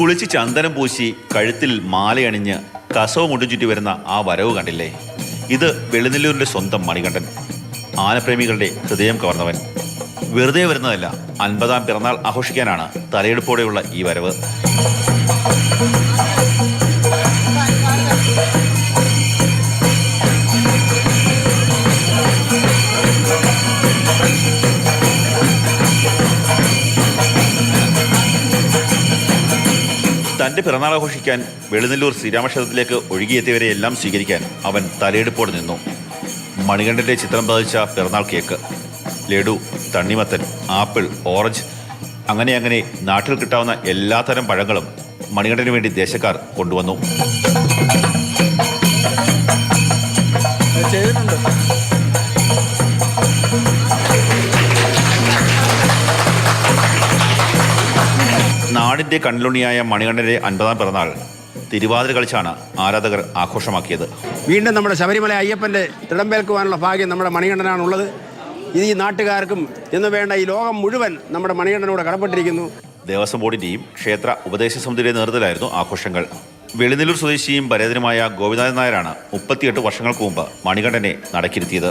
കുളിച്ച് ചന്ദനം പൂശി കഴുത്തിൽ മാലയണിഞ്ഞ് കസവ് മുടിച്ചുറ്റി വരുന്ന ആ വരവ് കണ്ടില്ലേ? ഇത് വെളുനെല്ലൂരിന്റെ സ്വന്തം മണികണ്ഠൻ. ആനപ്രേമികളുടെ ഹൃദയം കവർന്നവൻ. വെറുതെ വരുന്നതല്ല അൻപതാം പിറന്നാൾ ആഘോഷിക്കാനാണ് തലയെടുപ്പോടെയുള്ള ഈ വരവ്. തന്റെ പിറന്നാൾ ആഘോഷിക്കാൻ വെളുന്നല്ലൂർ ശ്രീരാമക്ഷേത്രത്തിലേക്ക് ഒഴുകിയെത്തിയവരെ എല്ലാം സ്വീകരിക്കാൻ അവൻ തലയെടുപ്പോടെ നിന്നു. മണികണ്ഠന്റെ ചിത്രം പതിച്ച പിറന്നാൾ കേക്ക് ലഡു തണ്ണിമത്തൻ ആപ്പിൾ ഓറഞ്ച് അങ്ങനെ അങ്ങനെ നാട്ടിൽ കിട്ടാവുന്ന എല്ലാത്തരം പഴങ്ങളും മണികണ്ഠന് വേണ്ടി ദേശക്കാർ കൊണ്ടുവന്നു. നാടിന്റെ കണ്ണിലുണിയായ മണികണ്ഠന്റെ അൻപതാം പിറന്നാൾ തിരുവാതിര കളിച്ചാണ് ആരാധകർ ആഘോഷമാക്കിയത്. വീണ്ടും നമ്മുടെ ശബരിമല അയ്യപ്പന്റെ തിടമ്പേൽക്കുവാനുള്ള ഭാഗ്യം നമ്മുടെ മണികണ്ഠനാണുള്ളത്. ഇത് ഈ നാട്ടുകാർക്കും എന്ന് വേണ്ട ഈ ലോകം മുഴുവൻ നമ്മുടെ മണികണ്ഠനോട് കടപ്പെട്ടിരിക്കുന്നു. ദേവസ്വം ബോർഡിന്റെയും ക്ഷേത്ര ഉപദേശ സമിതിയുടെ നേതൃത്വത്തിലായിരുന്നു ആഘോഷങ്ങൾ. വെളിനിലൂർ സ്വദേശിയും പരേതനുമായ ഗോവിന്ദനായരാണ് നായരാണ് മുപ്പത്തിയെട്ട് വർഷങ്ങൾക്ക് മുമ്പ് മണികണ്ഠനെ നടക്കിരുത്തിയത്.